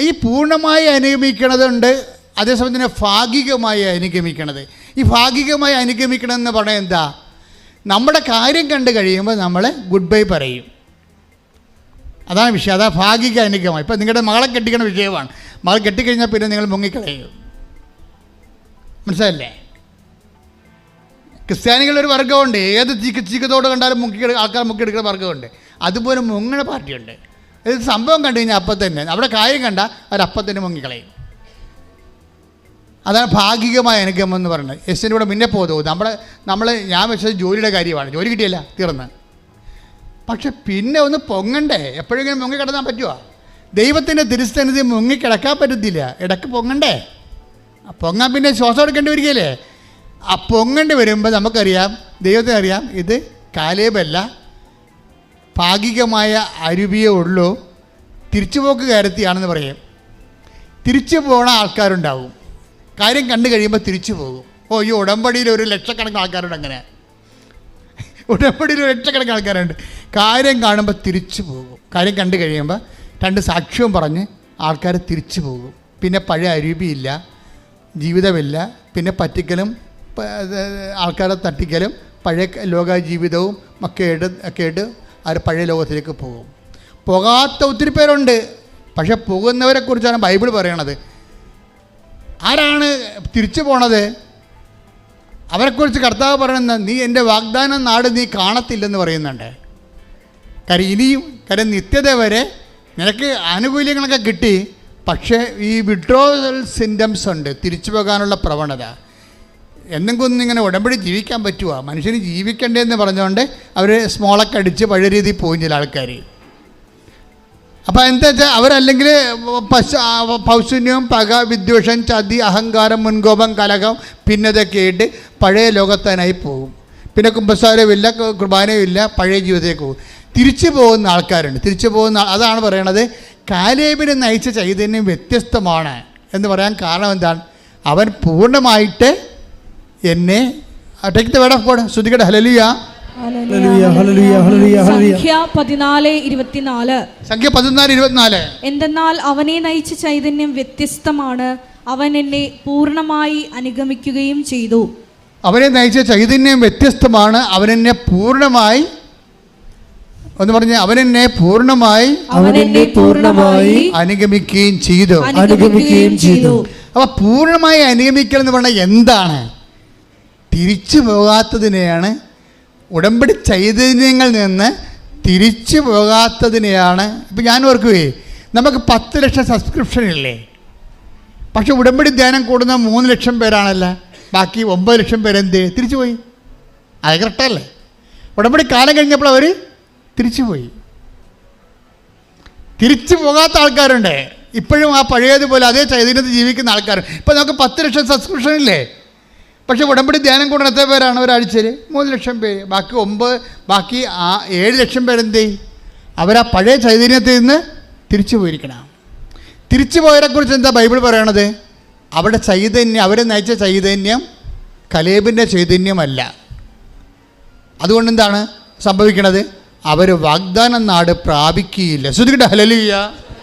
ഈ പൂർണമായി അനുഗമിക്കണതുണ്ട് അതേസമയം തന്നെ ഭാഗികമായി അനുഗമിക്കണത്. ഈ ഭാഗികമായി അനുഗമിക്കണം എന്ന് പറഞ്ഞാൽ എന്താ? നമ്മുടെ കാര്യം കണ്ടു കഴിയുമ്പോൾ നമ്മൾ ഗുഡ് ബൈ പറയും. അതാണ് വിഷയം. അതാ ഭാഗിക അനുഗമം. ഇപ്പം നിങ്ങളുടെ മകളെ കെട്ടിക്കണ വിഷയമാണ്. മകൾ കെട്ടിക്കഴിഞ്ഞാൽ പിന്നെ നിങ്ങൾ മുങ്ങിക്കളയും. മനസ്സിലല്ലേ ക്രിസ്ത്യാനികളൊരു വർഗമുണ്ട്. ഏത് ചീക്ക് ചീക്കത്തോട് കണ്ടാലും മുക്കി ആൾക്കാർ മുക്കിയെടുക്കുന്ന വർഗമുണ്ട്. അതുപോലെ മുങ്ങണ പാർട്ടിയുണ്ട്. ഇത് സംഭവം കണ്ടു കഴിഞ്ഞാൽ അപ്പം തന്നെ. അവിടെ കാര്യം കണ്ട അവരപ്പം തന്നെ മുങ്ങിക്കളയും. അതാണ് ഭാഗികമായ അനുഗമം എന്ന് പറയുന്നത്. യെസിന്റെ കൂടെ മുന്നേ പോകുന്നു. നമ്മളെ നമ്മൾ ഞാൻ വെച്ചത് ജോലിയുടെ കാര്യമാണ്. ജോലി കിട്ടിയല്ല തീർന്ന്. പക്ഷെ പിന്നെ ഒന്ന് പൊങ്ങണ്ടേ? എപ്പോഴെങ്കിലും മുങ്ങി കിടക്കാൻ പറ്റുമോ ദൈവത്തിന്റെ തിരുസ്ഥനിധി മുങ്ങി കിടക്കാൻ പറ്റത്തില്ല. ഇടയ്ക്ക് പൊങ്ങണ്ടേ? പൊങ്ങാൻ പിന്നെ ശ്വാസം എടുക്കേണ്ടി വരികയല്ലേ? ആ പൊങ്ങേണ്ടി വരുമ്പോൾ നമുക്കറിയാം ദൈവത്തിനറിയാം ഇത് കാലേബല്ല ഭാഗികമായ അരുവിയേ ഉള്ളൂ. തിരിച്ചുപോക്ക് കയറത്തിയാണെന്ന് പറയും. തിരിച്ചു പോണ ആൾക്കാരുണ്ടാവും. കാര്യം കണ്ടു കഴിയുമ്പോൾ തിരിച്ചു പോകും. ഓ ഈ ഉടമ്പടിയിൽ ഒരു ലക്ഷക്കണക്കിന് ആൾക്കാരുണ്ട് അങ്ങനെ. ഉടമ്പടിയിൽ ഒരു ലക്ഷക്കണക്കിന് ആൾക്കാരുണ്ട്. കാര്യം കാണുമ്പോൾ തിരിച്ചു പോകും. കാര്യം കണ്ടു കഴിയുമ്പോൾ രണ്ട് സാക്ഷ്യവും പറഞ്ഞ് ആൾക്കാർ തിരിച്ചു പോകും. പിന്നെ പഴയ അരുവിയില്ല ജീവിതമില്ല പിന്നെ പറ്റിക്കലും ആൾക്കാരെ തട്ടിക്കലും പഴയ ലോക ജീവിതവും ഒക്കെ ആയിട്ട് ഒക്കെ ആയിട്ട് അവർ പഴയ ലോകത്തിലേക്ക് പോകും. പോകാത്ത ഒത്തിരി പേരുണ്ട്. പക്ഷെ പോകുന്നവരെ കുറിച്ചാണ് ബൈബിൾ പറയണത്. ആരാണ് തിരിച്ചു പോണത്? അവരെക്കുറിച്ച് കർത്താവ് പറയുന്നത് നീ എന്റെ വാഗ്ദാനം നാട് നീ കാണത്തില്ലെന്ന് പറയുന്നുണ്ട്. കാര്യം ഇനിയും കാര്യം നിത്യത വരെ നിനക്ക് ആനുകൂല്യങ്ങളൊക്കെ കിട്ടി. പക്ഷേ ഈ വിഡ്രോവൽ സിൻഡംസ് ഉണ്ട്. തിരിച്ചു പോകാനുള്ള പ്രവണത. എന്തെങ്കിലും ഇങ്ങനെ ഉടമ്പടി ജീവിക്കാൻ പറ്റുമോ മനുഷ്യന് ജീവിക്കണ്ടേന്ന് പറഞ്ഞുകൊണ്ട് അവർ സ്മോളൊക്കെ അടിച്ച് പഴയ രീതിയിൽ പോകും ചില ആൾക്കാർ അപ്പോൾ എന്താ വെച്ചാൽ അവരല്ലെങ്കിൽ പശു പൗശൂന്യം പക വിദ്വേഷം ചതി അഹങ്കാരം മുൻകോപം കലകം പിന്നതൊക്കെ ആയിട്ട് പഴയ ലോകത്താനായി പോകും. പിന്നെ കുമ്പസാരമില്ല കുർബാനയുമില്ല പഴയ ജീവിതത്തിലേക്ക് പോകും. തിരിച്ചു പോകുന്ന ആൾക്കാരുണ്ട്. തിരിച്ചു പോകുന്ന അതാണ് പറയണത് കാലേബിനെ നയിച്ച ചൈതന്യം വ്യത്യസ്തമാണ് എന്ന് പറയാൻ കാരണം എന്താണ്? അവൻ പൂർണമായിട്ട് എന്നെ? Take the word of God ഹലലിയ എന്തെന്നാൽ അവനെ നയിച്ച ചൈതന്യം വ്യത്യസ്തമാണ്. അവൻ എന്നെ പൂർണമായി അനുഗമിക്കുകയും ചെയ്തു. അവനെ നയിച്ച ചൈതന്യം വ്യത്യസ്തമാണ്. അവനെന്നെ പൂർണമായി ഒന്ന് അവൻ എന്നെ പൂർണമായി അവൻ എന്നെ പൂർണമായി അനുഗമിക്കുകയും ചെയ്തു. അനുഗമിക്കുകയും ചെയ്തു. അപ്പൊ പൂർണമായി അനുഗമിക്കൽ എന്ന് പറഞ്ഞാൽ എന്താണ്? തിരിച്ചു പോകാത്തതിനെയാണ് ഉടമ്പടി ചൈതന്യങ്ങളിൽ നിന്ന് തിരിച്ചു പോകാത്തതിനെയാണ്. ഇപ്പം ഞാൻ ഓർക്കുവേ നമുക്ക് പത്ത് ലക്ഷം സബ്സ്ക്രിപ്ഷൻ ഇല്ലേ? പക്ഷെ ഉടമ്പടി ധ്യാനം കൂടുന്ന മൂന്ന് ലക്ഷം പേരാണല്ലോ ബാക്കി ഒമ്പത് ലക്ഷം പേരെന്ത്? തിരിച്ചു പോയി. അത് കറക്റ്റല്ലേ ഉടമ്പടി കാലം കഴിഞ്ഞപ്പോൾ അവർ തിരിച്ചു പോയി. തിരിച്ചു പോകാത്ത ആൾക്കാരുണ്ട്. ഇപ്പോഴും ആ പഴയതുപോലെ അതേ ചൈതന്യത്തിൽ ജീവിക്കുന്ന ആൾക്കാർ ഇപ്പം നമുക്ക് പത്ത് ലക്ഷം സബ്സ്ക്രിപ്ഷൻ ഇല്ലേ? പക്ഷേ ഉടമ്പടി ധ്യാനം കൊണ്ട് എത്ര പേരാണ് ഒരാഴ്ചയിൽ? മൂന്ന് ലക്ഷം പേര്. ബാക്കി ഒമ്പത് ബാക്കി ആ ഏഴ് ലക്ഷം പേരെന്ത് ചെയ്യും? അവരാ പഴയ ചൈതന്യത്തിൽ നിന്ന് തിരിച്ചു പോയിരിക്കണം. തിരിച്ചു പോയവരെക്കുറിച്ച് എന്താ ബൈബിൾ പറയണത്? അവിടെ ചൈതന്യം അവരെ നയിച്ച ചൈതന്യം കലേബിന്റെ ചൈതന്യമല്ല. അതുകൊണ്ട് എന്താണ് സംഭവിക്കണത്? അവർ വാഗ്ദാനം നാട് പ്രാപിക്കുകയില്ല. ശ്രുതിക്കട്ടെ ഹലലിയ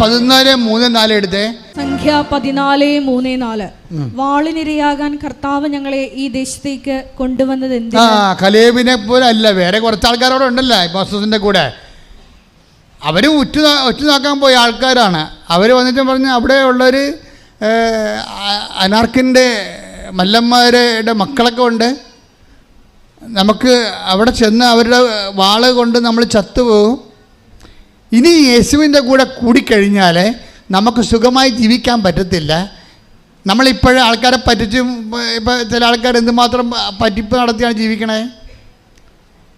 പതിനാല് മൂന്ന് നാല് എടുത്തേ. സംഖ്യ പതിനാല് മൂന്ന് നാല്. വാളിനിരയാകാൻ കർത്താവ് ഞങ്ങളെ ഈ ദേശത്തേക്ക് കൊണ്ടുവന്നത് ആ കലേബിനെ പോലെ അല്ല വേറെ കുറച്ച് ആൾക്കാരോട് ഉണ്ടല്ലോ കൂടെ. അവർ ഉറ്റു ഒറ്റ നോക്കാൻ പോയ ആൾക്കാരാണ്. അവർ വന്നിട്ട് പറഞ്ഞ് അവിടെ ഉള്ളൊരു അനാർക്കിന്റെ മല്ലന്മാരുടെ മക്കളൊക്കെ ഉണ്ട്. നമുക്ക് അവിടെ ചെന്ന് അവരുടെ വാൾ കൊണ്ട് നമ്മൾ ചത്തുപോകും. ഇനി യേശുവിന്റെ കൂടെ കൂടിക്കഴിഞ്ഞാൽ നമുക്ക് സുഖമായി ജീവിക്കാൻ പറ്റത്തില്ല. നമ്മളിപ്പോഴും ആൾക്കാരെ പറ്റിച്ചും ഇപ്പോൾ ചില ആൾക്കാർ എന്തുമാത്രം പറ്റിപ്പ് നടത്തിയാണ് ജീവിക്കണേ?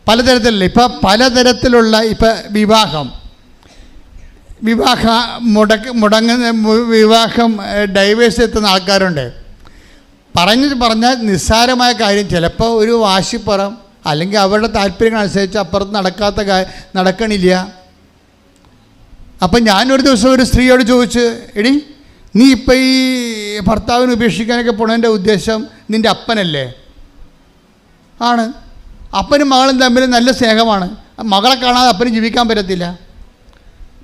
പലതരത്തിലുള്ള ഇപ്പം പലതരത്തിലുള്ള ഇപ്പം വിവാഹം. വിവാഹ മുടക്ക് മുടങ്ങുന്ന വിവാഹം ഡൈവേഴ്സ് എത്തുന്ന ആൾക്കാരുണ്ട്. പറഞ്ഞു പറഞ്ഞാൽ നിസ്സാരമായ കാര്യം ചിലപ്പോൾ ഒരു വാശിപ്പുറം അല്ലെങ്കിൽ അവരുടെ താല്പര്യങ്ങളനുസരിച്ച് അപ്പുറത്ത് നടക്കാത്ത നടക്കണില്ല. അപ്പം ഞാനൊരു ദിവസം ഒരു സ്ത്രീയോട് ചോദിച്ച് എടി നീ ഇപ്പം ഈ ഭർത്താവിനെ ഉപേക്ഷിക്കാനൊക്കെ പോണതിന്റെ ഉദ്ദേശം നിന്റെ അപ്പനല്ലേ? ആണ്. അപ്പനും മകളും തമ്മിൽ നല്ല സ്നേഹമാണ്. മകളെ കാണാതെ അപ്പനും ജീവിക്കാൻ പറ്റത്തില്ല.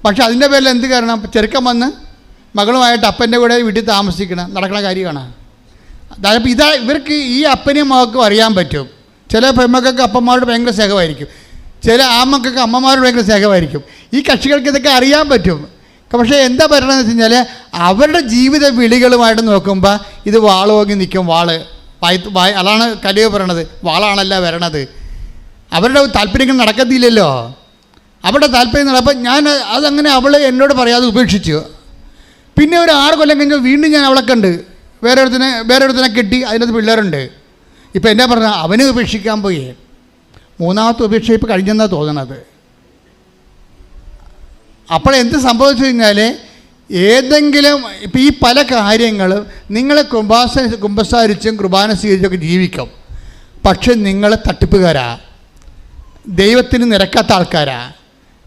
പക്ഷെ അതിന്റെ പേരിൽ എന്ത് കാരണം? ചെറുക്കം വന്ന് മകളുമായിട്ട് അപ്പന്റെ കൂടെ വീട്ടിൽ താമസിക്കണം നടക്കുന്ന കാര്യമാണ് അതായത് ഇതാ ഇവർക്ക് ഈ അപ്പനെയും മകൾക്കും അറിയാൻ പറ്റും. ചില പെമ്മക്കൊക്കെ അപ്പന്മാരോട് ഭയങ്കര സ്നേഹമായിരിക്കും. ചില ആമക്കൊക്കെ അമ്മമാരോട് ഭയങ്കര സ്നേഹമായിരിക്കും. ഈ കക്ഷികൾക്ക് ഇതൊക്കെ അറിയാൻ പറ്റും. പക്ഷേ എന്താ പറയണമെന്ന് വെച്ച് കഴിഞ്ഞാൽ അവരുടെ ജീവിത വിളികളുമായിട്ട് നോക്കുമ്പോൾ ഇത് വാളോങ്ങി നിൽക്കും വാൾ. വായി വായി അതാണ് കലിയ പറയണത്. വാളാണല്ല വരണത്. അവരുടെ താല്പര്യങ്ങൾ നടക്കത്തില്ലല്ലോ. അവരുടെ താല്പര്യം നടപ്പം ഞാൻ അതങ്ങനെ അവൾ എന്നോട് പറയാതെ ഉപേക്ഷിച്ചു. പിന്നെ ഒരു ആറ് കൊല്ലം കഴിഞ്ഞ് വീണ്ടും ഞാൻ അവളെ കണ്ട്. വേറെ ഒരുത്തിനെ വേറെ ഒരുത്തിനെ കെട്ടി അതിനകത്ത് പിള്ളേരുണ്ട്. ഇപ്പം എന്നാ പറഞ്ഞാൽ അവനെ ഉപേക്ഷിക്കാൻ പോയി. മൂന്നാമത്തെ ഉപേക്ഷ ഇപ്പം കഴിഞ്ഞെന്നാണ് തോന്നണത്. അപ്പോൾ എന്ത് സംഭവിച്ചു കഴിഞ്ഞാൽ ഏതെങ്കിലും ഇപ്പം ഈ പല കാര്യങ്ങളും നിങ്ങൾ കുംഭാസ കുംഭസാരിച്ചും കുർബാന സ്വീകരിച്ചൊക്കെ ജീവിക്കും. പക്ഷെ നിങ്ങൾ തട്ടിപ്പുകാരാ. ദൈവത്തിന് നിരക്കാത്ത ആൾക്കാരാ.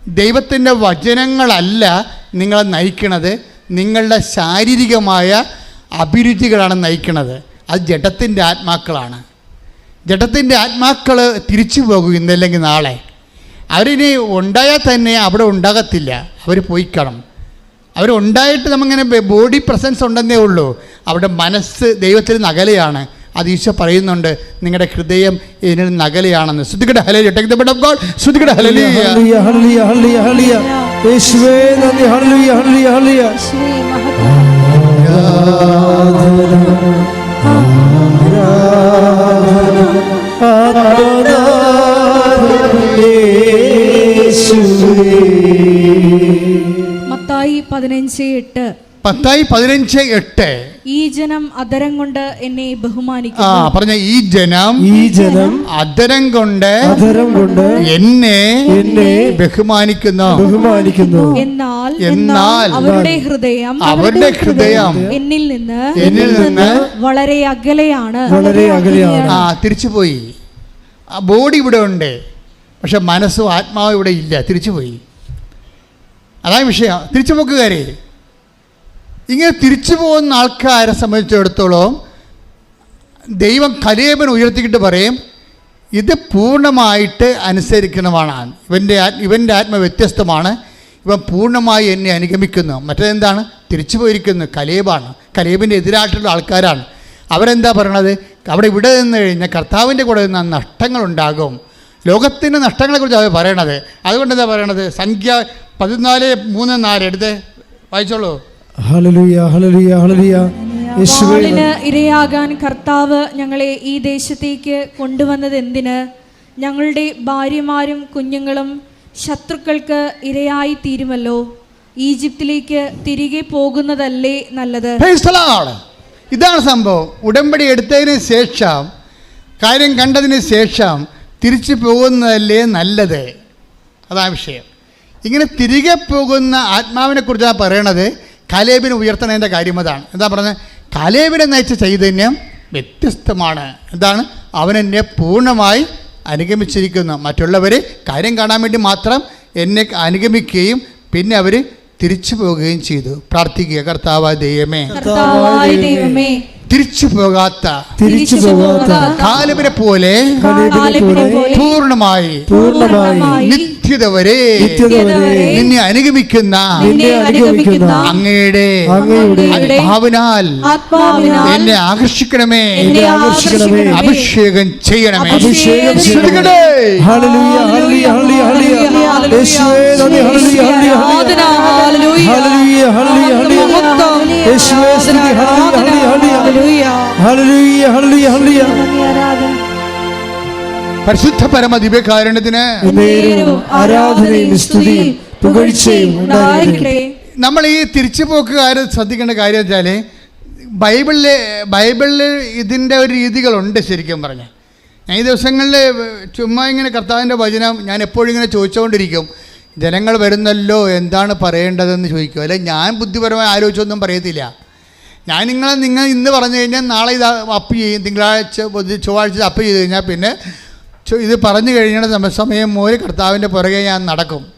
ദൈവത്തിന്റെ വചനങ്ങളല്ല നിങ്ങളെ നയിക്കണത്. നിങ്ങളുടെ ശാരീരികമായ അഭിരുചികളാണ് നയിക്കണത്. അത് ജഡത്തിന്റെ ആത്മാക്കളാണ്. ജഡത്തിന്റെ ആത്മാക്കൾ തിരിച്ചു പോകും ഇന്നല്ലെങ്കിൽ നാളെ. അവരിനി ഉണ്ടായാൽ തന്നെ അവിടെ ഉണ്ടാകത്തില്ല. അവർ പോയിക്കണം. അവരുണ്ടായിട്ട് നമ്മങ്ങനെ ബോഡി പ്രസൻസ് ഉണ്ടെന്നേ ഉള്ളൂ. അവിടെ മനസ്സ് ദൈവത്തിൽ നകലയാണ്. അത് ഈശോ പറയുന്നുണ്ട് നിങ്ങളുടെ ഹൃദയം ഇതിന് നകലയാണെന്ന്. ശ്രുതികട ഹലലി take the bed of God ശ്രുതികട ഹലലിയ യേശുവേ നന്ദി. യേശുവേ, മഹത്വം. മത്തായി പതിനഞ്ച് എട്ട്. പത്തായി പതിനഞ്ച് എട്ട്. ഈ ജനം അതരം കൊണ്ട് എന്നെ ആ പറഞ്ഞ ഈ ജനം ഈ ജനം അതരം കൊണ്ട് അധരം കൊണ്ട് എന്നെ എന്നെ ബഹുമാനിക്കുന്നു. ബഹുമാനിക്കുന്നു. എന്നാൽ എന്നാൽ അവരുടെ ഹൃദയം അവരുടെ ഹൃദയം എന്നിൽ നിന്ന് എന്നിൽ നിന്ന് വളരെ അകലെയാണ്. വളരെ അകലെയാണ്. ആ തിരിച്ചുപോയി. ആ ബോഡി ഇവിടെ ഉണ്ട്. പക്ഷെ മനസ്സും ആത്മാവും ഇവിടെ ഇല്ല. തിരിച്ചുപോയി. അതാണ് വിഷയം. തിരിച്ചു പോക്കുകാരെ ഇങ്ങനെ തിരിച്ചു പോകുന്ന ആൾക്കാരെ സംബന്ധിച്ചിടത്തോളം ദൈവം കലേബൻ ഉയർത്തിക്കിട്ട് പറയും ഇത് പൂർണമായിട്ട് അനുസരിക്കണമാണ്. ഇവന്റെ ഇവന്റെ ആത്മ വ്യത്യസ്തമാണ്. ഇവൻ പൂർണമായി എന്നെ അനുഗമിക്കുന്നു. മറ്റേതെന്താണ്? തിരിച്ചു പോയിരിക്കുന്നു. കലേബാണ്. കലേബിന്റെ എതിരായിട്ടുള്ള ആൾക്കാരാണ്. അവരെന്താ പറയണത്? അവിടെ ഇവിടെ നിന്ന് കഴിഞ്ഞാൽ കർത്താവിന്റെ കൂടെ നിന്ന് നഷ്ടങ്ങളുണ്ടാകും. ലോകത്തിന്റെ നഷ്ടങ്ങളെക്കുറിച്ച് അവർ പറയണത്. അതുകൊണ്ട് എന്താ പറയണത്? സംഖ്യ പതിനാല് മൂന്ന് നാല് എടുത്ത്. വായിച്ചോളൂ. ഹല്ലേലൂയ ഹല്ലേലൂയ ഹല്ലേലൂയ. യേശുവേ. വാളിന് ഇരയാകാൻ കർത്താവ് ഞങ്ങളെ ഈ ദേശത്തേക്ക് കൊണ്ടുവന്നത് എന്തിന്? ഞങ്ങളുടെ ഭാര്യമാരും കുഞ്ഞുങ്ങളും ശത്രുക്കൾക്ക് ഇരയായി തീരുമല്ലോ. ഈജിപ്തിലേക്ക് തിരികെ പോകുന്നതല്ലേ നല്ലത്? ഇതാണ് സംഭവം. ഉടമ്പടി എടുത്തതിന് ശേഷം കാര്യം കണ്ടതിന് ശേഷം തിരിച്ചു പോകുന്നതല്ലേ നല്ലത്? അതാ വിഷയം. ഇങ്ങനെ തിരികെ പോകുന്ന ആത്മാവിനെ കുറിച്ചാണ് പറയണത്. കലേബിനെ ഉയർത്തണതിന്റെ കാര്യം അതാണ്. എന്താ പറഞ്ഞത്? കലേബിനെ നയിച്ച ചൈതന്യം വ്യത്യസ്തമാണ്. എന്താണ്? അവൻ എന്നെ പൂർണമായി അനുഗമിച്ചിരിക്കുന്നു. മറ്റുള്ളവർ കാര്യം കാണാൻ വേണ്ടി മാത്രം എന്നെ അനുഗമിക്കുകയും പിന്നെ അവർ തിരിച്ചു പോവുകയും ചെയ്തു. പ്രാർത്ഥിക്കുക. കർത്താവായ ദൈവമേ. തിരിച്ചു പോകാത്ത തിരിച്ചു പോകാത്ത കാലബിനെ പോലെ പൂർണമായി പൂർണമായി നിത്യത വരെ നിന്നെ അനുഗമിക്കുന്ന നിന്നെ അനുഗമിക്കുന്ന അങ്ങയുടെ ഭാവനാൽ എന്നെ ആകർഷിക്കണമേ. എന്നെ ആകർഷിക്കണമേ. അഭിഷേകം ചെയ്യണമേ. അഭിഷേകം ചെയ്യണമേ. ഹല്ലേലൂയ ഹല്ലേലൂയ ഹല്ലേലൂയ ഹല്ലേലൂയ. യേശുവേ നന്ദി ഹല്ലേലൂയ ഹല്ലേലൂയ. ഹല്ലേലൂയ ഹല്ലേലൂയ ഹല്ലേലൂയ. യേശുവേ സ്തുതി. ഹല്ലേലൂയ ഹല്ലേലൂയ ഹല്ലേലൂയ. ഹല്ലേലൂയ. ഹല്ലേലൂയ പരിശുദ്ധ പരമ ദിവ്യകാരുണ്യത്തിന് ആരാധനയും സ്തുതിയും പുകഴ്ചയും ഉണ്ടായിരിക്കട്ടെ. നമ്മൾ ഈ തിരിച്ചുപോക്കുകാർ ശ്രദ്ധിക്കേണ്ട കാര്യം വെച്ചാൽ ബൈബിളിൽ ബൈബിളിൽ ഇതിന്റെ ഒരു രീതികളുണ്ട് ശരിക്കും പറഞ്ഞാൽ. ഞാൻ ഈ ദിവസങ്ങളിൽ ചുമ്മാ ഇങ്ങനെ കർത്താവിന്റെ വചനം ഞാൻ എപ്പോഴും ഇങ്ങനെ ചോദിച്ചുകൊണ്ടിരിക്കും. ജനങ്ങൾ വരുന്നല്ലോ എന്താണ് പറയേണ്ടതെന്ന് ചോദിക്കും. അല്ലെ ഞാൻ ബുദ്ധിപരമായി ആലോചിച്ചൊന്നും പറയത്തില്ല. ഞാൻ നിങ്ങളെ നിങ്ങൾ ഇന്ന് പറഞ്ഞു കഴിഞ്ഞാൽ നാളെ ഇത് അപ്പ് ചെയ്യും. തിങ്കളാഴ്ച ചൊവ്വാഴ്ച അപ്പ് ചെയ്ത് കഴിഞ്ഞാൽ പിന്നെ ഇത് പറഞ്ഞു കഴിഞ്ഞാൽ സമ- സമയം ഒരു കർത്താവിന്റെ പുറകെ ഞാൻ നടക്കും.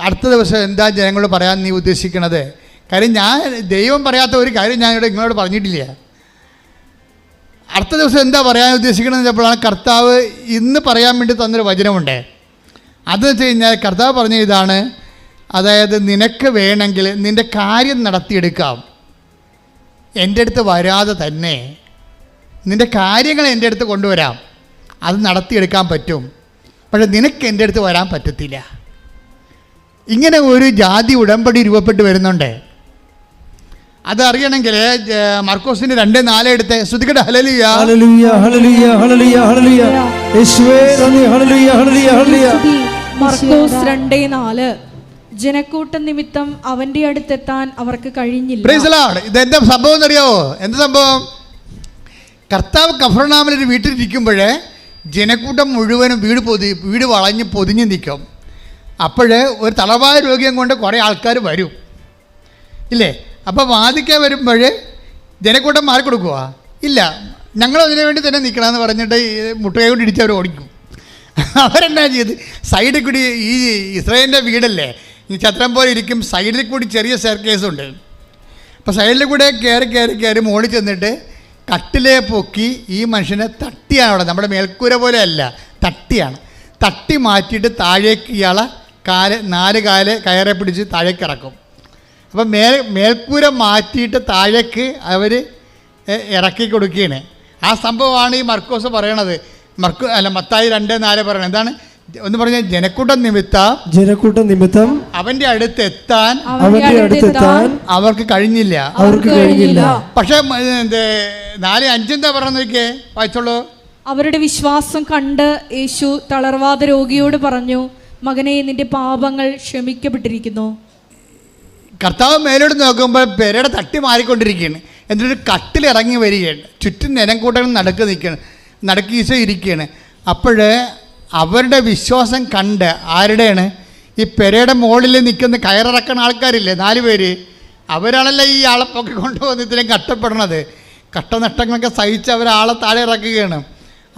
അടുത്ത ദിവസം എന്താ ജനങ്ങളോട് പറയാൻ നീ ഉദ്ദേശിക്കണത്? കാര്യം ഞാൻ ദൈവം പറയാത്ത ഒരു കാര്യം ഞാൻ ഇവിടെ നിങ്ങളോട് പറഞ്ഞിട്ടില്ല. അടുത്ത ദിവസം എന്താ പറയാൻ ഉദ്ദേശിക്കണമെന്ന് വെച്ചപ്പോഴാണ് കർത്താവ് ഇന്ന് പറയാൻ വേണ്ടി തന്നൊരു വചനമുണ്ട്. അത് വെച്ച് കഴിഞ്ഞാൽ കർത്താവ് പറഞ്ഞ ഇതാണ് അതായത് നിനക്ക് വേണമെങ്കിൽ നിന്റെ കാര്യം നടത്തിയെടുക്കാം. എന്റെ അടുത്ത് വരാതെ തന്നെ നിന്റെ കാര്യങ്ങൾ എന്റെ അടുത്ത് കൊണ്ടുവരാം. അത് നടത്തിയെടുക്കാൻ പറ്റും. പക്ഷെ നിനക്ക് എന്റെ അടുത്ത് വരാൻ പറ്റത്തില്ല. ഇങ്ങനെ ഒരു ജാതി ഉടമ്പടി രൂപപ്പെട്ട് വരുന്നുണ്ട്. അതറിയണമെങ്കിൽ മർക്കോസിന്റെ രണ്ട് നാല് എടുത്ത് ശ്രുതിക്കട്ടെ മർക്കോസ് രണ്ടേ നാല്. ജനക്കൂട്ടം നിമിത്തം അവന്റെ അടുത്തെത്താൻ അവർക്ക് കഴിഞ്ഞില്ല. ഇതെന്താ സംഭവം എന്നറിയാവോ? എന്താ സംഭവം? കർത്താവ് കഫർണാമിൽ ഒരു വീട്ടിലിരിക്കുമ്പോഴേ ജനക്കൂട്ടം മുഴുവനും വീട് പൊതി വീട് വളഞ്ഞ് പൊതിഞ്ഞ് നിൽക്കും. അപ്പോഴേ ഒരു തളവായ രോഗിയും കൊണ്ട് കുറേ ആൾക്കാർ വരും. ഇല്ലേ? അപ്പോൾ വാദിക്കാൻ വരുമ്പോൾ ജനക്കൂട്ടം മാറി കൊടുക്കുക ഇല്ല. ഞങ്ങൾ അതിനു വേണ്ടി തന്നെ നിൽക്കണമെന്ന് പറഞ്ഞിട്ട് മുട്ടുകൈ കൊണ്ട് ഇടിച്ചവർ ഓടിക്കും. അവരെന്നാ ചെയ്ത്? സൈഡിൽ കൂടി ഈ ഇസ്രയേലിന്റെ വീടല്ലേ? ഈ ചത്രം പോലെ ഇരിക്കും. സൈഡിൽ കൂടി ചെറിയ സ്റ്റെയർ ഉണ്ട്. അപ്പോൾ സൈഡിൽ കൂടെ കയറി കയറി കയറി മുകളിൽ ചെന്നിട്ട് കട്ടിലെ പൊക്കി ഈ മനുഷ്യനെ തട്ടിയാണ് അവിടെ. നമ്മുടെ മേൽക്കൂര പോലെ അല്ല തട്ടിയാണ്. തട്ടി മാറ്റിയിട്ട് താഴേക്ക് ഇയാളെ കാൽ നാല് കാൽ കയറെ പിടിച്ച് താഴേക്ക് ഇറക്കും. അപ്പം മേൽ മേൽക്കൂര മാറ്റിയിട്ട് താഴേക്ക് അവർ ഇറക്കി കൊടുക്കുകയാണ്. ആ സംഭവമാണ് ഈ മർക്കോസ് പറയണത്. മർക്കോ അല്ല മത്തായി രണ്ട് നാല് പറയണം. എന്താണ്? ഒന്ന് പറഞ്ഞ ജനക്കൂട്ടം നിമിത്തം ജനക്കൂട്ട നിമിത്തം അവന്റെ അടുത്ത് എത്താൻ അവന്റെ അടുത്തെത്താൻ അവർക്ക് കഴിഞ്ഞില്ല. അവർക്ക് കഴിഞ്ഞില്ല. പക്ഷെ നാല് അഞ്ചെന്താ പറഞ്ഞേ വായിച്ചോളൂ. അവരുടെ വിശ്വാസം കണ്ട് യേശു തളർവാദ രോഗിയോട് പറഞ്ഞു മകനെ നിന്റെ പാപങ്ങൾ ക്ഷമിക്കപ്പെട്ടിരിക്കുന്നു. കർത്താവ് മേലോട്ട് നോക്കുമ്പോൾ പെരയുടെ തട്ടി മാറിക്കൊണ്ടിരിക്കുകയാണ്. എന്നിട്ട് കട്ടിലിറങ്ങി വരികയാണ്. ചുറ്റും നിലം കൂട്ടങ്ങൾ നടക്ക് നിൽക്കുകയാണ്. നടക്ക് ഈശോ ഇരിക്കുകയാണ് അപ്പോൾ അവരുടെ വിശ്വാസം കണ്ട് ആരുടെയാണ്? ഈ പെരയുടെ മുകളിൽ നിൽക്കുന്ന കയറിറക്കുന്ന ആൾക്കാരില്ലേ നാല് പേര്. അവരാണല്ലോ ഈ ആളെ പൊക്കി കൊണ്ടുവന്ന് ഇത്രയും കഷ്ടപ്പെടണത്. കഷ്ടനഷ്ടങ്ങളൊക്കെ സഹിച്ച് അവരാളെ താഴെ ഇറക്കുകയാണ്.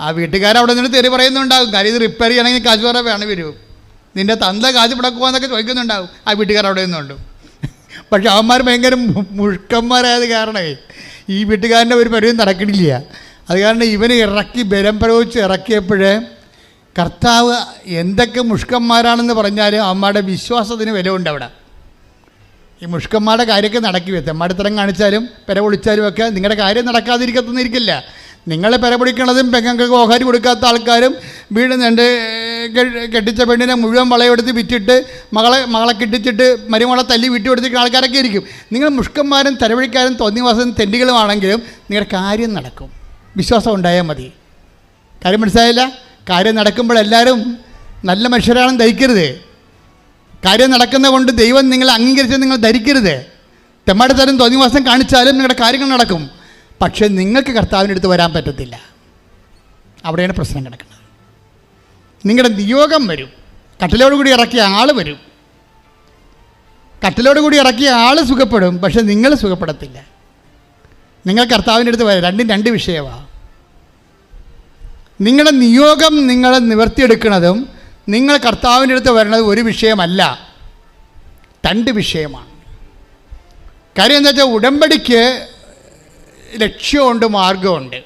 ആ വീട്ടുകാരവിടെ നിന്ന് തെറി പറയുന്നുണ്ടാകും കാര്യം ഇത് റിപ്പയർ ചെയ്യണമെങ്കിൽ കാശ് വേറെ വേണം വരും. നിന്റെ തന്ത കാശ് മുടക്കുവാന്നൊക്കെ ചോദിക്കുന്നുണ്ടാവും. ആ വീട്ടുകാർ അവിടെ നിന്നുണ്ട്. പക്ഷെ അവന്മാർ ഭയങ്കര മുഴുക്കന്മാരായത് കാരണമേ ഈ വീട്ടുകാരന്റെ ഒരു പരിവും നടക്കണില്ല. അത് കാരണം ഇവനെ ഇറക്കി ബലം പ്രയോഗിച്ച് ഇറക്കിയപ്പോഴേ കർത്താവ് എന്തൊക്കെ മുഷ്കന്മാരാണെന്ന് പറഞ്ഞാലും അമ്മയുടെ വിശ്വാസത്തിന് വില ഉണ്ട് അവിടെ. ഈ മുഷ്കന്മാരുടെ കാര്യമൊക്കെ നടക്കി തെമ്മാടിത്തരം കാണിച്ചാലും പെര പൊളിച്ചാലും ഒക്കെ നിങ്ങളുടെ കാര്യം നടക്കാതിരിക്കത്തൊന്നിരിക്കില്ല. നിങ്ങളെ പെര പൊളിക്കണതും പെങ്ങൾക്ക് ഓഹരി കൊടുക്കാത്ത ആൾക്കാരും വീട് രണ്ട് കെട്ടിച്ച പെണ്ണിനെ മുഴുവൻ വളയെടുത്ത് വിറ്റിട്ട് മകളെ മകളെ കെട്ടിച്ചിട്ട് മരുമകളെ തല്ലി വിട്ടു കൊടുത്തിരിക്കുന്ന ആൾക്കാരൊക്കെ ഇരിക്കും. നിങ്ങൾ മുഷ്കന്മാരും തലവഴിക്കാരും തോന്നിവാസം തെണ്ടികളുമാണെങ്കിലും നിങ്ങളുടെ കാര്യം നടക്കും. വിശ്വാസം ഉണ്ടായാൽ മതി. കാര്യം മനസ്സിലായില്ല? കാര്യം നടക്കുമ്പോൾ എല്ലാവരും നല്ല മനുഷ്യരാണെന്ന് ധരിക്കരുത്. കാര്യം നടക്കുന്ന കൊണ്ട് ദൈവം നിങ്ങളെ അംഗീകരിച്ച് നിങ്ങൾ ധരിക്കരുത്. തെമ്മാടിത്തരം തോന്നിവാസം കാണിച്ചാലും നിങ്ങളുടെ കാര്യങ്ങൾ നടക്കും. പക്ഷേ നിങ്ങൾക്ക് കർത്താവിന്റെ അടുത്ത് വരാൻ പറ്റത്തില്ല. അവിടെയാണ് പ്രശ്നം കിടക്കുന്നത്. നിങ്ങളുടെ നിയോഗം വരും. കട്ടിലോട് കൂടി ഇറക്കിയ ആൾ വരും. കട്ടിലോട് കൂടി ഇറക്കിയ ആൾ സുഖപ്പെടും പക്ഷെ നിങ്ങൾ സുഖപ്പെടത്തില്ല. നിങ്ങൾ കർത്താവിന്റെ അടുത്ത് വരാം. രണ്ടും രണ്ട് വിഷയമാണ് നിങ്ങളുടെ നിയോഗം നിങ്ങൾ നിവർത്തിയെടുക്കുന്നതും നിങ്ങൾ കർത്താവിന്റെ അടുത്ത് വരുന്നത് ഒരു വിഷയമല്ല. രണ്ട് വിഷയമാണ്. കാര്യം എന്താ വെച്ചാൽ ഉടമ്പടിക്ക് ലക്ഷ്യമുണ്ട് മാർഗമുണ്ട്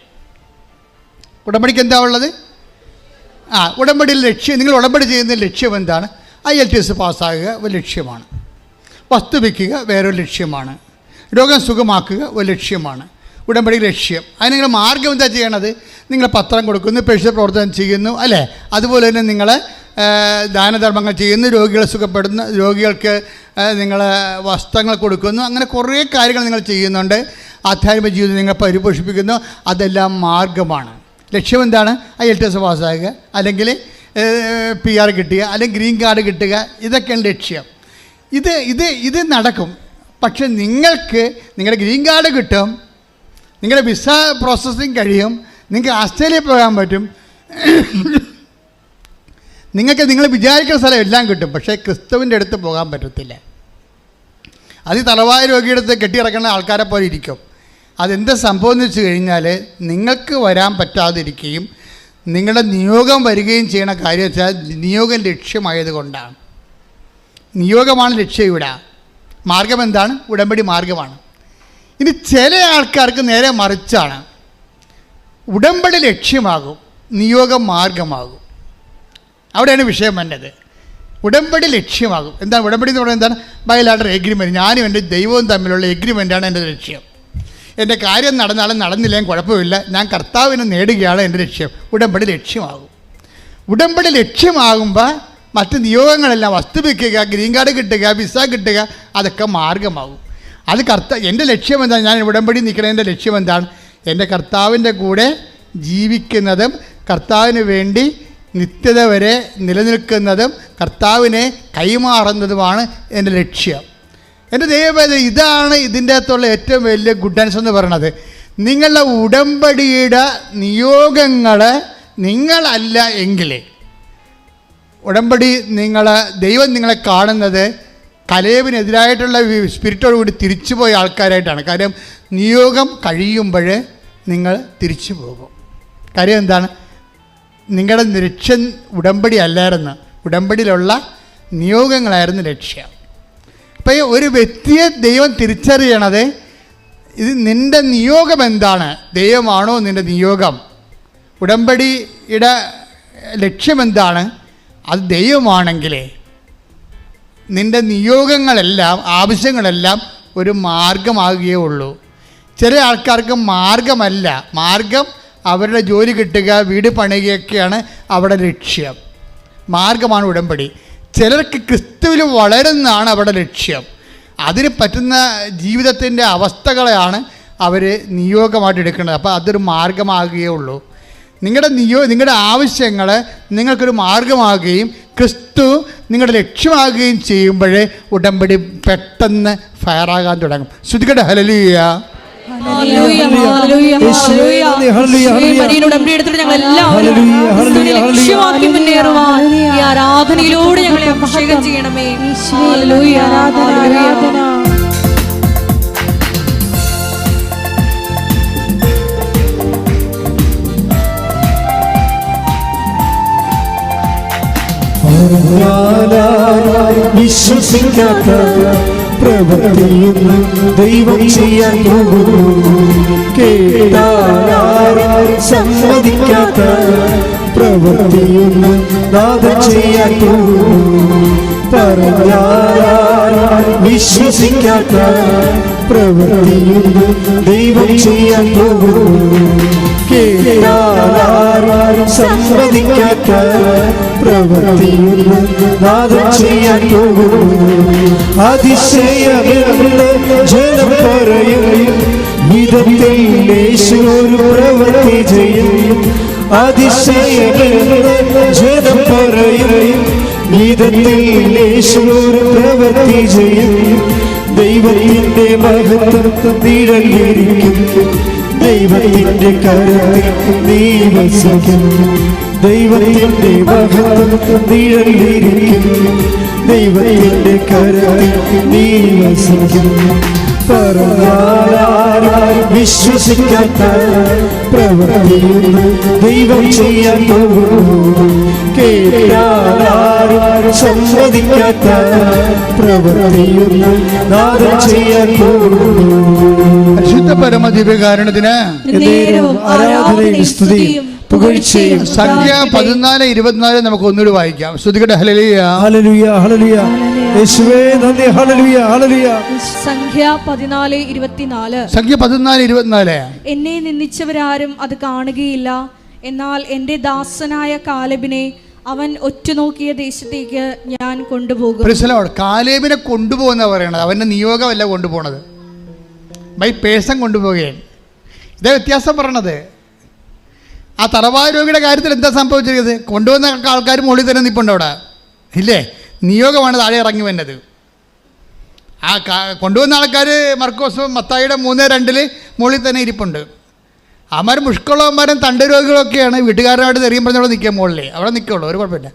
ഉടമ്പടിക്ക് എന്താ ഉള്ളത്? ആ ഉടമ്പടിയിൽ ലക്ഷ്യം നിങ്ങൾ ഉടമ്പടി ചെയ്യുന്ന ലക്ഷ്യം എന്താണ്? ഐ എൽ ടി എസ് പാസ്സാകുക ഒരു ലക്ഷ്യമാണ്. വസ്തു വയ്ക്കുക വേറൊരു ലക്ഷ്യമാണ്. രോഗം സുഖമാക്കുക ഒരു ലക്ഷ്യമാണ്. ഉടമ്പടി ലക്ഷ്യം. അതിന് നിങ്ങൾ മാർഗം എന്താ ചെയ്യണത്? നിങ്ങൾ പത്രം കൊടുക്കുന്നു പരിശുദ്ധ പ്രവർത്തനം ചെയ്യുന്നു അല്ലേ? അതുപോലെ തന്നെ നിങ്ങൾ ദാനധർമ്മങ്ങൾ ചെയ്യുന്നു രോഗികളെ സുഖപ്പെടുന്നു രോഗികൾക്ക് നിങ്ങൾ വസ്ത്രങ്ങൾ കൊടുക്കുന്നു അങ്ങനെ കുറേ കാര്യങ്ങൾ നിങ്ങൾ ചെയ്യുന്നുണ്ട്. ആധ്യാത്മിക ജീവിതം നിങ്ങൾ പരിപോഷിപ്പിക്കുന്നു. അതെല്ലാം മാർഗമാണ്. ലക്ഷ്യം എന്താണ്? ഐ എൽ ടി എസ് പാസ്സാകുക അല്ലെങ്കിൽ പി ആർ കിട്ടുക അല്ലെങ്കിൽ ഗ്രീൻ കാർഡ് കിട്ടുക ഇതൊക്കെയാണ് ലക്ഷ്യം. ഇത് ഇത് ഇത് നടക്കും. പക്ഷെ നിങ്ങൾക്ക് നിങ്ങളുടെ ഗ്രീൻ കാർഡ് കിട്ടും നിങ്ങളുടെ വിസ പ്രോസസ്സിങ് കഴിയും. നിങ്ങൾക്ക് ആസ്ട്രേലിയ പോകാൻ പറ്റും. നിങ്ങൾക്ക് നിങ്ങൾ വിചാരിക്കുന്ന സ്ഥലം എല്ലാം കിട്ടും. പക്ഷേ ക്രിസ്തുവിന്റെ അടുത്ത് പോകാൻ പറ്റത്തില്ല. അത് തലവായ രോഗിയുടെ അടുത്ത് കെട്ടിയിറക്കുന്ന ആൾക്കാരെ പോലെ ഇരിക്കും. അതെന്ത് സംഭവം എന്ന് വെച്ച് കഴിഞ്ഞാൽ നിങ്ങൾക്ക് വരാൻ പറ്റാതിരിക്കുകയും നിങ്ങളുടെ നിയോഗം വരികയും ചെയ്യണ കാര്യം വെച്ചാൽ നിയോഗം ലക്ഷ്യമായതുകൊണ്ടാണ്. നിയോഗമാണ് ലക്ഷ്യം ഇവിടെ. മാർഗം എന്താണ്? ഉടമ്പടി മാർഗമാണ്. ഇനി ചില ആൾക്കാർക്ക് നേരെ മറിച്ചാണ്. ഉടമ്പടി ലക്ഷ്യമാകും നിയോഗ മാർഗമാകും അവിടെയാണ് വിഷയം വേണ്ടത് ഉടമ്പടി ലക്ഷ്യമാകും. എന്താണ് ഉടമ്പടി എന്ന് പറയുന്നത്? എന്താണ്? ബയലാട്ടർ എഗ്രിമെന്റ് ഞാനും എന്റെ ദൈവവും തമ്മിലുള്ള എഗ്രിമെന്റാണ് എന്റെ ലക്ഷ്യം. എന്റെ കാര്യം നടന്നാലും നടന്നില്ലെങ്കിൽ കുഴപ്പമില്ല. ഞാൻ കർത്താവിനെ നേടുകയാണ് എന്റെ ലക്ഷ്യം. ഉടമ്പടി ലക്ഷ്യമാകും. ഉടമ്പടി ലക്ഷ്യമാകുമ്പോൾ മറ്റ് നിയോഗങ്ങളെല്ലാം വസ്തു വയ്ക്കുക ഗ്രീൻ കാർഡ് കിട്ടുക വിസ കിട്ടുക അതൊക്കെ മാർഗമാകും. അത് കർത്ത എന്റെ ലക്ഷ്യം എന്താണ് ഞാൻ ഉടമ്പടി നിൽക്കുന്നതിന്റെ ലക്ഷ്യം എന്താണ്? എന്റെ കർത്താവിന്റെ കൂടെ ജീവിക്കുന്നതും കർത്താവിന് വേണ്ടി നിത്യത വരെ നിലനിൽക്കുന്നതും കർത്താവിനെ കൈമാറുന്നതുമാണ് എന്റെ ലക്ഷ്യം. എന്റെ ദൈവം ഇതാണ് ഇതിന്റെ അകത്തുള്ള ഏറ്റവും വലിയ ഗുഡൻസ് എന്ന് പറയണത് നിങ്ങളുടെ ഉടമ്പടിയുടെ നിയോഗങ്ങൾ നിങ്ങളല്ല എങ്കിൽ ഉടമ്പടി നിങ്ങൾ ദൈവം നിങ്ങളെ കാണുന്നത് കലേവിനെതിരായിട്ടുള്ള സ്പിരിറ്റോട് കൂടി തിരിച്ചുപോയ ആൾക്കാരായിട്ടാണ്. കാര്യം നിയോഗം കഴിയുമ്പോൾ നിങ്ങൾ തിരിച്ചു പോകും. കാര്യം എന്താണ്? നിങ്ങളുടെ ലക്ഷ്യം ഉടമ്പടി അല്ലായിരുന്നു. ഉടമ്പടിയിലുള്ള നിയോഗങ്ങളായിരുന്നു ലക്ഷ്യം. അപ്പോൾ ഒരു വ്യക്തിയെ ദൈവം തിരിച്ചറിയണത് ഇത് നിന്റെ നിയോഗം എന്താണ്? ദൈവമാണോ നിന്റെ നിയോഗം? ഉടമ്പടിയുടെ ലക്ഷ്യമെന്താണ് അത് ദൈവമാണെങ്കിൽ നിന്റെ നിയോഗങ്ങളെല്ലാം ആവശ്യങ്ങളെല്ലാം ഒരു മാർഗമാകുകയേ ഉള്ളൂ. ചില ആൾക്കാർക്ക് മാർഗമല്ല. മാർഗം അവരുടെ ജോലി കിട്ടുക വീട് പണിയുകയൊക്കെയാണ് അവരുടെ ലക്ഷ്യം. മാർഗമാണ് ഉടമ്പടി. ചിലർക്ക് ക്രിസ്തുവിൽ വളരുന്നതാണ് അവരുടെ ലക്ഷ്യം. അതിന് പറ്റുന്ന ജീവിതത്തിന്റെ അവസ്ഥകളെയാണ് അവർ നിയോഗമായിട്ട് എടുക്കുന്നത്. അപ്പോൾ അതൊരു മാർഗമാകുകയേ ഉള്ളൂ. നിങ്ങളുടെ നിയോ നിങ്ങളുടെ ആവശ്യങ്ങൾ നിങ്ങൾക്കൊരു മാർഗമാകുകയും ക്രിസ്തു നിങ്ങളുടെ ലക്ഷ്യമാകുകയും ചെയ്യുമ്പോഴേ ഉടമ്പടി പെട്ടെന്ന് ഫയറാകാൻ തുടങ്ങും ശ്രുതികട ഹലലിയ ഹല്ലേലൂയ, ഹല്ലേലൂയ, അഭിഷേകം ചെയ്യണമേ ആരാധന ഹല്ലേലൂയ, വിശ്വസിക്കാത്ത പ്രവൃത്തിയൊന്നും ദൈവം ചെയ്യാൻ പോകുന്നു. കേട്ടാലാരും സമ്മതിക്കാത്ത പ്രവൃത്തിയൊന്നും നാഥ ചെയ്യാൻ പോകുന്നു. പറഞ്ഞാലാരും വിശ്വസിക്കാത്ത പ്രവൃത്തിയൊന്നും ദൈവം ചെയ്യാൻ പോകുന്നു. കേട്ടാലാരും സമ്മതിക്കാത്ത പ്രവൃത്തിയൊന്നും നാഥൻ ചെയ്യാൻ പോകുന്നു. അതിശയമെന്ന് ജനം പറയും വിധത്തിൽ യേശു ഒരു പ്രവൃത്തി ചെയ്യും. അതിശയമെന്ന് ജനം പ്രവൃത്തി ചെയ്യും. ദൈവത്തിന്റെ മഹത്വം നിഴലിരിക്കും. ദൈവത്തിന്റെ കരത്തിൽ നീ വസിക്കും ദൈവത്തിന്റെ മഹത്വം നിഴലിരിക്കും ദൈവത്തിന്റെ കരത്തിൽ നീ വസിക്കും പറഞ്ഞാലും വിശ്വസിക്കാത്ത പ്രവൃത്തിയൊന്നും ദൈവം ചെയ്യാൻ കേട്ടാലും സമ്മതിക്കാത്ത പ്രവൃത്തിയൊന്നും നാദം ചെയ്യാൻ പരിശുദ്ധ പരമ ദിവ്യകാരണത്തിന് നേരവും ആരാധനയും സ്തുതിയും പുകഴ്ചയും സംഖ്യ പതിനാല് ഇരുപത്തിനാല് നമുക്ക് ഒന്നുകൂടി വായിക്കാം. ശ്രുതികട്ടെ ഹലലിയ ഹലലിയ ഹല്ലേലൂയ. യേശുവേ ഹല്ലേലൂയ ഹല്ലേലൂയ. സംഖ്യ പതിനാല് ഇരുപത്തിനാല്. സംഖ്യ പതിനാല് ഇരുപത്തിനാല്. എന്നെ നിന്ദിച്ചവരാരും അത് കാണുകയില്ല. എന്നാൽ എന്റെ ദാസനായ കാലബിനെ അവൻ ഒറ്റുനോക്കിയ ദേശത്തേക്ക് ഞാൻ കൊണ്ടുപോകും. കാലേബിനെ കൊണ്ടുപോകുന്ന പറയണത് അവന്റെ നിയോഗമല്ല കൊണ്ടുപോകണത് ബൈ പേഴ്സൺ കൊണ്ടുപോവുകയാണ് ഇതേ വ്യത്യാസം പറയണത്. ആ തറവായ രോഗിയുടെ കാര്യത്തിൽ എന്താ സംഭവിച്ചിരിക്കുന്നത്? കൊണ്ടുവന്ന ആൾക്കാർ മുകളിൽ തന്നെ നിൽപ്പുണ്ട് അവിടെ. ഇല്ലേ? നിയോഗമാണ് താഴെ ഇറങ്ങി വന്നത്. ആ കൊണ്ടുവന്ന ആൾക്കാർ മർക്കോസ് മത്തായിയുടെ മൂന്ന് രണ്ടിൽ മുകളിൽ തന്നെ ഇരിപ്പുണ്ട്. അമർ മുഷ്കുള്ളവന്മാരും തണ്ട് രോഗികളൊക്കെയാണ് വീട്ടുകാരുമായിട്ട് തെറിയും പറഞ്ഞവിടെ നിൽക്കുക മുകളിൽ അവിടെ നിൽക്കുള്ളൂ ഒരു കുഴപ്പമില്ല.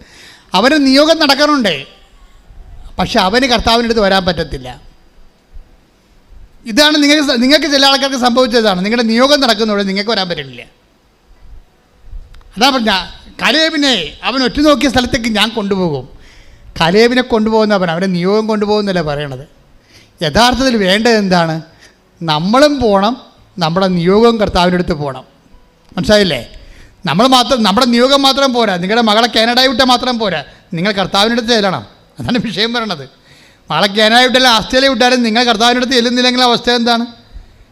അവന് നിയോഗം നടക്കണുണ്ട് പക്ഷെ അവന് കർത്താവിന്റെ അടുത്ത് വരാൻ പറ്റത്തില്ല. ഇതാണ് നിങ്ങൾക്ക് നിങ്ങൾക്ക് ചില ആൾക്കാർക്ക് സംഭവിച്ചതാണ്. നിങ്ങളുടെ നിയോഗം നടക്കുന്നവിടെ നിങ്ങൾക്ക് വരാൻ പറ്റില്ല അതാ പറഞ്ഞ കലേബിനെ അവൻ ഒറ്റ നോക്കിയ സ്ഥലത്തേക്ക് ഞാൻ കൊണ്ടുപോകും. കലേബിനെ കൊണ്ടുപോകുന്നവൻ അവനെ നിയോഗം കൊണ്ടുപോകുന്നല്ല പറയണത്? യഥാർത്ഥത്തിൽ വേണ്ടത് എന്താണ്? നമ്മളും പോകണം നമ്മുടെ നിയോഗവും കർത്താവിന്റെ അടുത്ത് പോകണം മനസ്സിലായില്ലേ? നമ്മൾ മാത്രം നമ്മുടെ നിയോഗം മാത്രം പോരാ. നിങ്ങളുടെ മകളെ കാനഡ വിട്ടാൽ മാത്രം പോരാ. നിങ്ങൾ കർത്താവിന്റെ അടുത്ത് ചെല്ലണം. അതാണ് വിഷയം പറയണത്. മകളെ കാനഡ വിട്ടാലും ആസ്ട്രേലിയ വിട്ടാലും നിങ്ങൾ കർത്താവിന്റെ അടുത്ത് ചെല്ലുന്നില്ലെങ്കിൽ അവസ്ഥ എന്താണ്?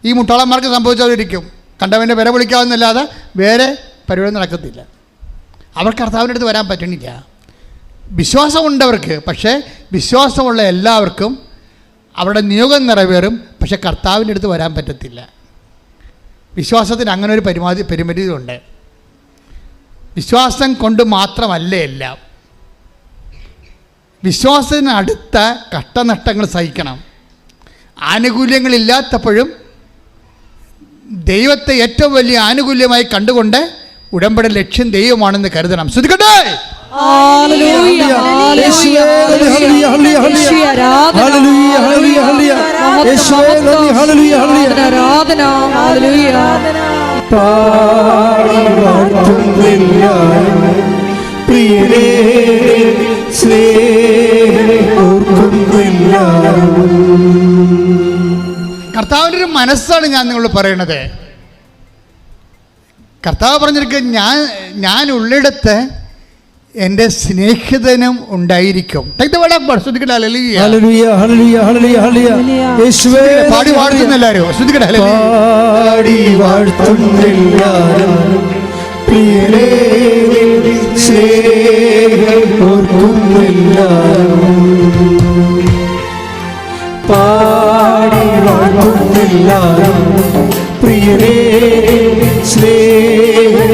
ഈ മുട്ടാളന്മാർക്ക് സംഭവിച്ചവരിക്കും കണ്ടവന്റെ വില വിളിക്കാവുന്നല്ലാതെ വേറെ പരിപാടി നടക്കത്തില്ല. അവർക്ക് കർത്താവിന്റെ അടുത്ത് വരാൻ പറ്റണില്ല. വിശ്വാസമുണ്ടവർക്ക് പക്ഷേ വിശ്വാസമുള്ള എല്ലാവർക്കും അവരുടെ നിയോഗം നിറവേറും പക്ഷേ കർത്താവിന്റെ അടുത്ത് വരാൻ പറ്റത്തില്ല. വിശ്വാസത്തിന് അങ്ങനെ ഒരു പരിമാതി പരിമിതിയുണ്ട്. വിശ്വാസം കൊണ്ട് മാത്രമല്ല എല്ലാം? വിശ്വാസത്തിനടുത്ത കഷ്ടനഷ്ടങ്ങൾ സഹിക്കണം. ആനുകൂല്യങ്ങളില്ലാത്തപ്പോഴും ദൈവത്തെ ഏറ്റവും വലിയ ആനുകൂല്യമായി കണ്ടുകൊണ്ട് ഉടമ്പടി ലക്ഷ്യം ദൈവമാണെന്ന് കരുതണം. ശ്രദ്ധിക്കട്ടെ ഹല്ലേലൂയ, ഹല്ലേലൂയ, ഹല്ലേലൂയ, ഹല്ലേലൂയ. ഹല്ലേലൂയ, ഹല്ലേലൂയ, ഹല്ലേലൂയ. മഹത്വം, യേശുവേ ഹല്ലേലൂയ, ഹല്ലേലൂയ. ആരാധന ഹല്ലേലൂയ. പാടി വാഴ്ത്തുന്നില്ല. പ്രിയരേ കർത്താവിന്റെ ഒരു മനസ്സാണ് ഞാൻ നിങ്ങളോട് പറയണത്. കർത്താവ് പറഞ്ഞിരിക്കുക ഞാൻ ഞാൻ ഉള്ളിടത്ത് എന്റെ സ്നേഹിതനും ഉണ്ടായിരിക്കും. പാടി വാഴ്ത്തുന്ന എല്ലാവരും ശ്രദ്ധിക്കട്ടെ പാടി പ്രിയരേ പാടി വാഴ്ത്തുന്നില്ല. പ്രിയരേ സ്നേഹോർക്കുന്നില്ല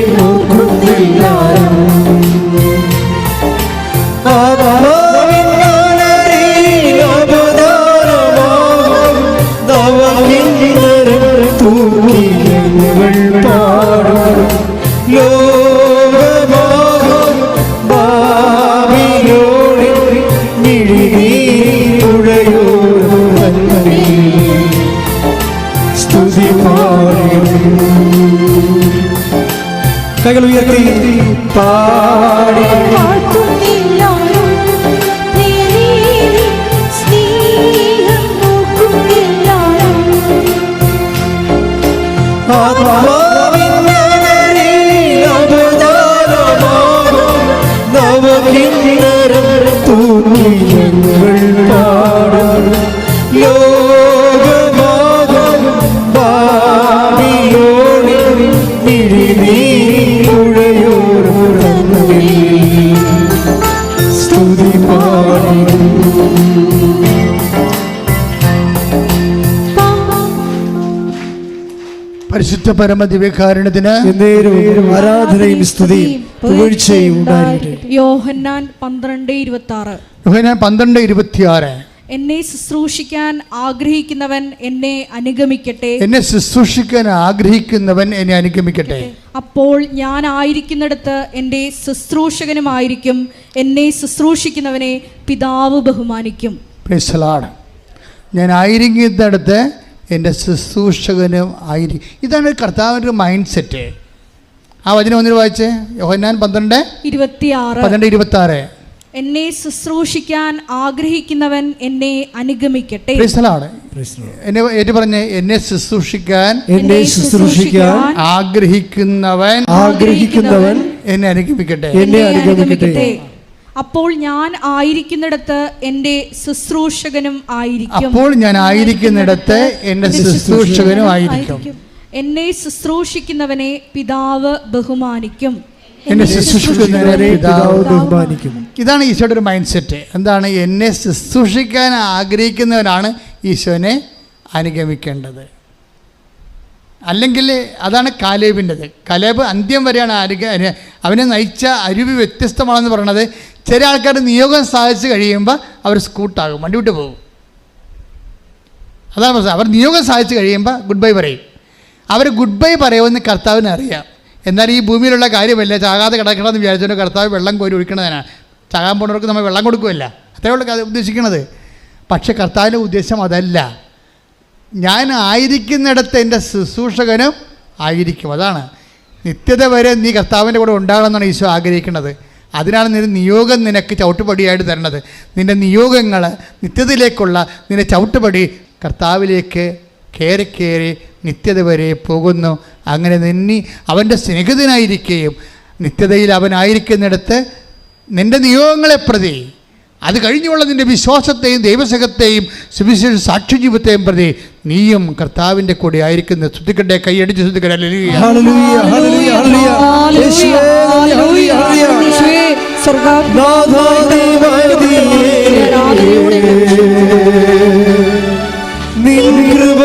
പരിശുദ്ധ പരമ ദിവ്യകാരണത്തിന് ആരാധനയും സ്തുതിയും പുകഴ്ചയും യോഹന്നാൻ പന്ത്രണ്ട് ഇരുപത്തി ആറ് യോഹന്നാൻ പന്ത്രണ്ട് ഇരുപത്തിയാറ്. എന്നെ ശുശ്രൂഷിക്കാൻ ആഗ്രഹിക്കുന്നവൻ എന്നെ അനുഗമിക്കട്ടെ. എന്നെ ശുശ്രൂഷിക്കാൻ ആഗ്രഹിക്കുന്നവൻ എന്നെ അനുഗമിക്കട്ടെ. അപ്പോൾ ഞാൻ ആയിരിക്കുന്നിടത്ത് എന്റെ ശുശ്രൂഷകനുമായിരിക്കും. എന്നെ ശുശ്രൂഷിക്കുന്നവനെ പിതാവ് ബഹുമാനിക്കും. ഞാൻ ആയിരിക്കുന്നിടത്ത് എന്റെ ശുശ്രൂഷകനും ആയിരിക്കും ഇതാണ് ഒരു കർത്താവിന്റെ ഒരു മൈൻഡ് സെറ്റ് ആ വചനം ഒന്നിന് വായിച്ചേ. യോഹന്നാൻ പന്ത്രണ്ട് ഇരുപത്തിയാറ്. പന്ത്രണ്ട് ഇരുപത്തി ആറ് എന്നെ ശുശ്രൂഷിക്കാൻ ആഗ്രഹിക്കുന്നവൻ എന്നെ അനുഗമിക്കട്ടെ. എന്നെ ഏറ്റു പറഞ്ഞേ എന്നെ ശുശ്രൂഷിക്കാൻ എന്നെ ശുശ്രൂഷിക്കാൻ ആഗ്രഹിക്കുന്നവൻ ആഗ്രഹിക്കുന്നവൻ എന്നെ അനുഗമിക്കട്ടെ. എന്നെ അനുഗമിക്കട്ടെ. അപ്പോൾ ഞാൻ ആയിരിക്കുന്നിടത്ത് എന്റെ ശുശ്രൂഷകനും ആയിരിക്കും. അപ്പോൾ ഞാൻ ആയിരിക്കുന്നിടത്ത് എന്റെ ശുശ്രൂഷകനും ആയിരിക്കും. എന്നെ ശുശ്രൂഷിക്കുന്നവനെ പിതാവ് ബഹുമാനിക്കും. എന്നെ ശുശ്രൂഷിക്കുന്നവരെ പിതാവ് പിതാവ് ബഹുമാനിക്കും. ഇതാണ് ഈശോയുടെ ഒരു മൈൻഡ് സെറ്റ് എന്താണ് എന്നെ ശുശ്രൂഷിക്കാൻ ആഗ്രഹിക്കുന്നവരാണ് ഈശോനെ അനുഗമിക്കേണ്ടത്. അല്ലെങ്കിൽ അതാണ് കാലേബിന്റെത്. കലേബ് അന്ത്യം വരെയാണ് അരുക അവനെ നയിച്ച അരുവി വ്യത്യസ്തമാണെന്ന് പറയണത് ചില ആൾക്കാർ നിയോഗം സാധിച്ചു കഴിയുമ്പോൾ അവർ സ്കൂട്ടാകും വണ്ടി വിട്ട് പോകും. അതാണ് പ്രശ്നം. അവർ നിയോഗം സാധിച്ചു കഴിയുമ്പോൾ ഗുഡ് ബൈ പറയും. അവർ ഗുഡ് ബൈ പറയുമെന്ന് കർത്താവിന് അറിയാം. എന്നാൽ ഈ ഭൂമിയിലുള്ള കാര്യമല്ല? ചാകാതെ കിടക്കണമെന്ന് വിചാരിച്ചുകൊണ്ട് കർത്താവ് വെള്ളം കോരി ഒഴിക്കണതിനാണ് ചാകാൻ പോകുന്നവർക്ക് നമ്മൾ വെള്ളം കൊടുക്കുമല്ല അത്രേ ഉള്ളൂ ഉദ്ദേശിക്കുന്നത്. പക്ഷെ കർത്താവിന്റെ ഉദ്ദേശം അതല്ല. ഞാൻ ആയിരിക്കുന്നിടത്ത് എന്റെ ശുശ്രൂഷകനും ആയിരിക്കും. അതാണ്. നിത്യത വരെ നീ കർത്താവിന്റെ കൂടെ ഉണ്ടാകണമെന്നാണ് ഈശോ ആഗ്രഹിക്കുന്നത്. അതിനാണ് നിന്റെ നിയോഗം നിനക്ക് ചവിട്ടുപടിയായിട്ട് തരുന്നത് നിന്റെ നിയോഗങ്ങൾ നിത്യതയിലേക്കുള്ള നിന്റെ ചവിട്ടുപടി കർത്താവിലേക്ക് കയറി കയറി നിത്യത വരെ പോകുന്നു. അങ്ങനെ നിന്നി അവന്റെ സ്നേഹിതനായിരിക്കുകയും നിത്യതയിൽ അവനായിരിക്കുന്നിടത്ത് നിന്റെ നിയോഗങ്ങളെ പ്രതി അത് കഴിഞ്ഞുള്ള നിന്റെ വിശ്വാസത്തെയും ദൈവസഹത്തെയും സുവിശേഷ സാക്ഷി ജീവിതത്തെയും പ്രതി നീയും കർത്താവിന്റെ കൂടെ ആയിരിക്കുന്ന. ശ്രദ്ധിക്കട്ടെ കൈയടിച്ച് ശ്രുതിക്കട്ടെ മതിയേ നിൻ കൃപ